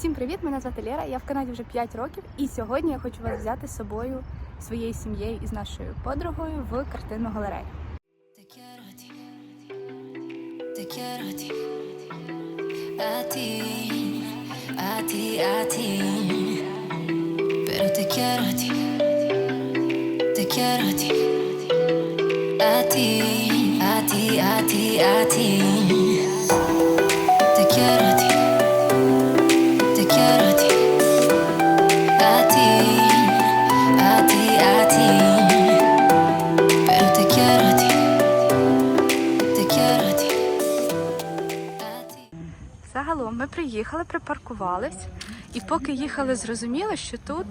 Всім привіт! Мене звати Лера. Я в Канаді вже 5 років, і сьогодні я хочу вас взяти з собою своєю сім'єю і з нашою подругою в картинну галерею. A ti, a ti, a ti, a ti, приїхали, припаркувались, і поки їхали, зрозуміли, що тут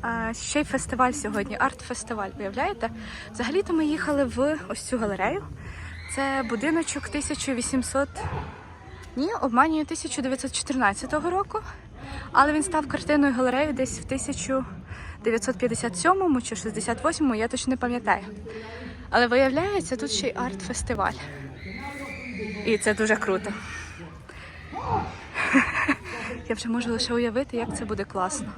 а, ще й фестиваль сьогодні, арт-фестиваль. Уявляєте? Взагалі-то ми їхали в ось цю галерею. Це будиночок 1800, ні, обманюю 1914 року. Але він став картинною галереєю десь в 1957 чи 68, я точно не пам'ятаю. Але виявляється, тут ще й арт-фестиваль. І це дуже круто. Я вже можу лише уявити, як це буде класно.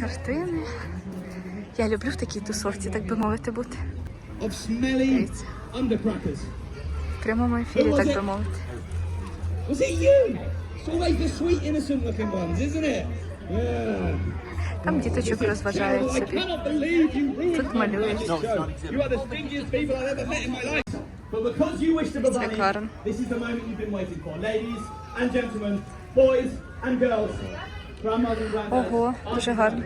Картини. Я люблю в такій тусовці, так би мовити, бути. В прямому ефірі, так би мовити. Там діточок розважають собі. cannot believe you ruined Тут малюють. But because you wish to be Це Карен. this is the moment you've been waiting for. Ladies and gentlemen, boys and girls, grandmas and granddads, Ого, дуже гарно.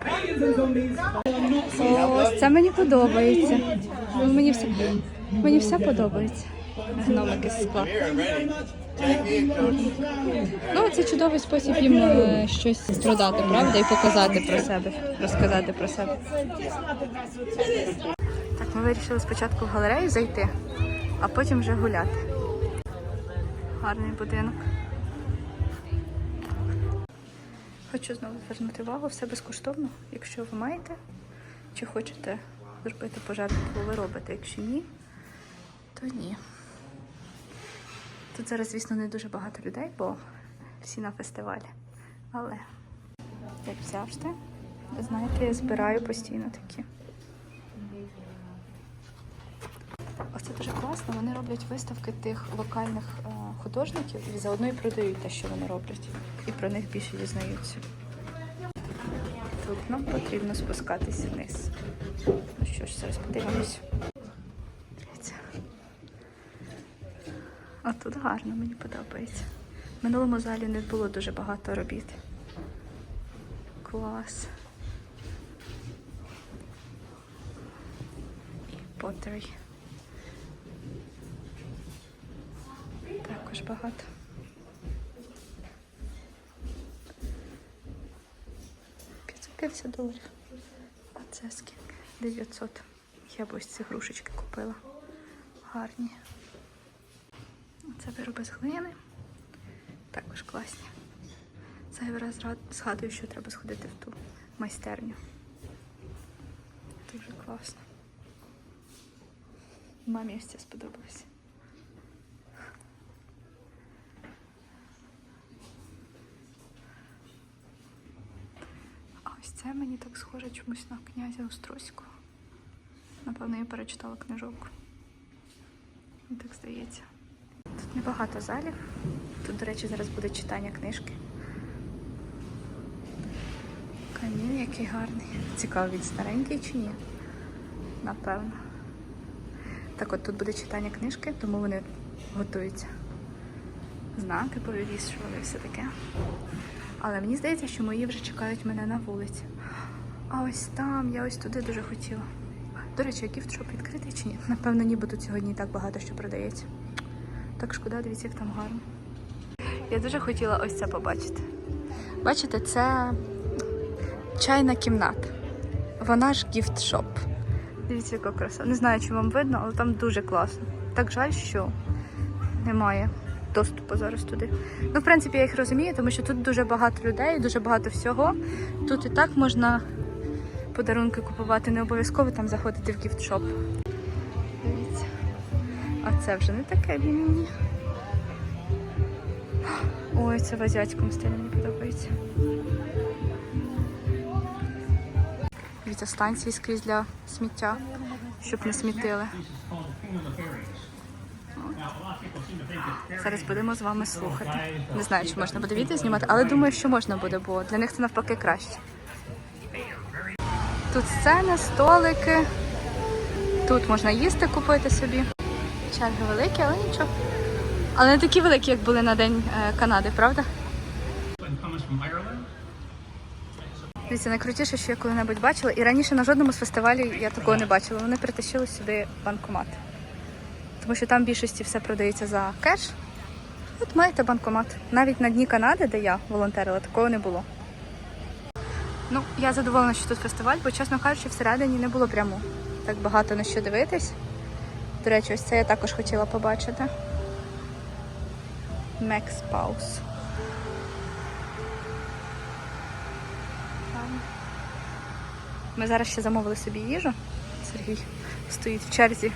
aliens and zombies. I'm not seeing Ось це мені подобається. Ну, Мені все, мені все подобається. Гномики з скла. Ну, це чудовий спосіб їм е, щось продати, правда? І показати про себе, розказати про себе. Ми вирішили спочатку в галерею зайти, а потім вже гуляти. Гарний будинок. Хочу знову звернути увагу, все безкоштовно. Якщо ви маєте чи хочете зробити пожертву, ви робите. Якщо ні, то ні. Тут зараз, звісно, не дуже багато людей, бо всі на фестивалі. Але, як завжди, ви знаєте, я збираю постійно такі. Оце дуже класно. Вони роблять виставки тих локальних е, художників і заодно і продають те, що вони роблять. І про них більше дізнаються. Тут нам потрібно спускатися вниз. Ну що ж, зараз подивимось. А тут гарно, мені подобається. В минулому залі не було дуже багато робіт. Клас. І потері. Також багато. П'ятсот доларів. А це скільки? 900. Я б ось ці грушечки купила. Гарні. Це вироби з глини. Також класні. Зайвий раз згадую, що треба сходити в ту майстерню. Дуже класно. Мамі ось це сподобалося. А ось це мені так схоже чомусь на князя Острозького. Напевно, я перечитала книжок. Мені так здається. Тут небагато залів. Тут, до речі, зараз буде читання книжки. Камін який гарний. Цікаво, він старенький чи ні? Напевно. Так от тут буде читання книжки, тому вони готуються. Знаки повивішували і все таке. Але мені здається, що мої вже чекають мене на вулиці. А ось там, я ось туди дуже хотіла. До речі, а гіфтшоп відкритий чи ні? Напевно, ніби тут сьогодні і так багато що продається. Так шкода, дивіться, як там гарно. Я дуже хотіла ось це побачити. Бачите, це чайна кімната. Вона ж гіфт-шоп. Дивіться, яка краса. Не знаю, чи вам видно, але там дуже класно. Так жаль, що немає доступу зараз туди. Ну, в принципі, я їх розумію, тому що тут дуже багато людей, дуже багато всього. Тут і так можна подарунки купувати, не обов'язково там заходити в гіфт-шоп. Дивіться. А це вже не таке мені. Ой, це в азіатському стилі мені подобається. Дивіться, станції скрізь для сміття, щоб не смітили. Зараз будемо з вами слухати. Не знаю, чи можна буде відео знімати, але думаю, що можна буде, бо для них це навпаки краще. Тут сцена, столики. Тут можна їсти купити собі. Черги великі, але нічого. Але не такі великі, як були на День е, Канади, правда? Дивіться, найкрутіше, що я коли-небудь бачила, і раніше на жодному з фестивалів я такого не бачила. Вони притащили сюди банкомат. Тому що там більшості все продається за кеш. От маєте банкомат. Навіть на дні Канади, де я волонтерила, такого не було. Ну, я задоволена, що тут фестиваль, бо, чесно кажучи, всередині не було прямо так багато на що дивитись. До речі, ось це я також хотіла побачити. Pause. Там. Ми зараз ще замовили собі їжу. Сергій стоїть в черзі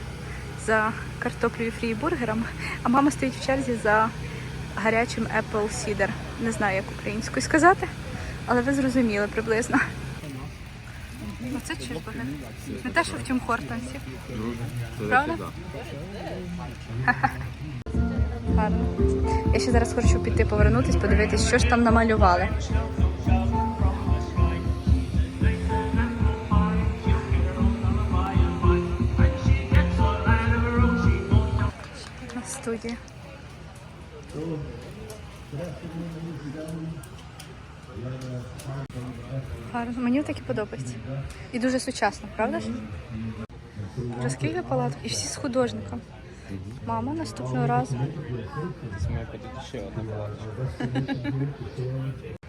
за картоплею фрі і бургером, а мама стоїть в черзі за гарячим Apple Cider. Не знаю, як українською сказати, але ви зрозуміли приблизно. Оце чизбургер. Не те, що в Тім Хортонсі. Правда? Гарно. Я ще зараз хочу піти повернутись, подивитись, що ж там намалювали. На. Гарно. Мені так і подобається. І дуже сучасно, правда ж? Розкілька палаток і всі з художником. Мама наступного разу.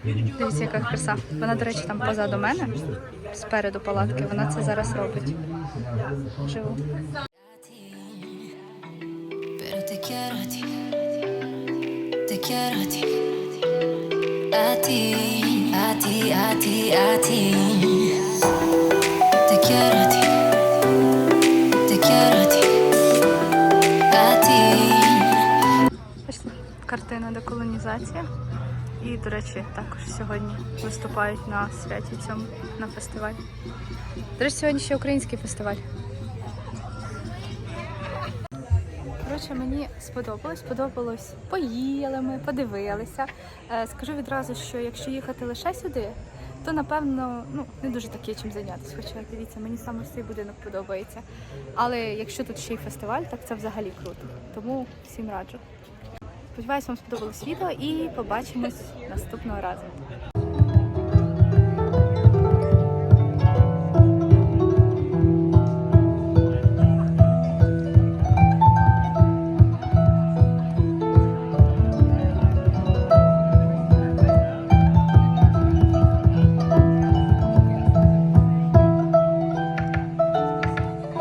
Дивіться, яка краса. Вона, до речі, там позаду мене, спереду палатки, вона це зараз робить. Живу. Quiero te quiero a ti, a ti, a ti, a ti, картина деколонізація. І, до речі, також сьогодні виступають на святі цьому на фестивалі. До речі, сьогодні ще український фестиваль. Коротше, мені сподобалось, сподобалось. Поїли ми, подивилися. Е, Скажу відразу, що якщо їхати лише сюди, то напевно ну не дуже таке чим зайнятися. Хоча дивіться, мені саме цей будинок подобається. Але якщо тут ще й фестиваль, так це взагалі круто. Тому всім раджу. Сподіваюсь, вам сподобалось відео і побачимось наступного разу.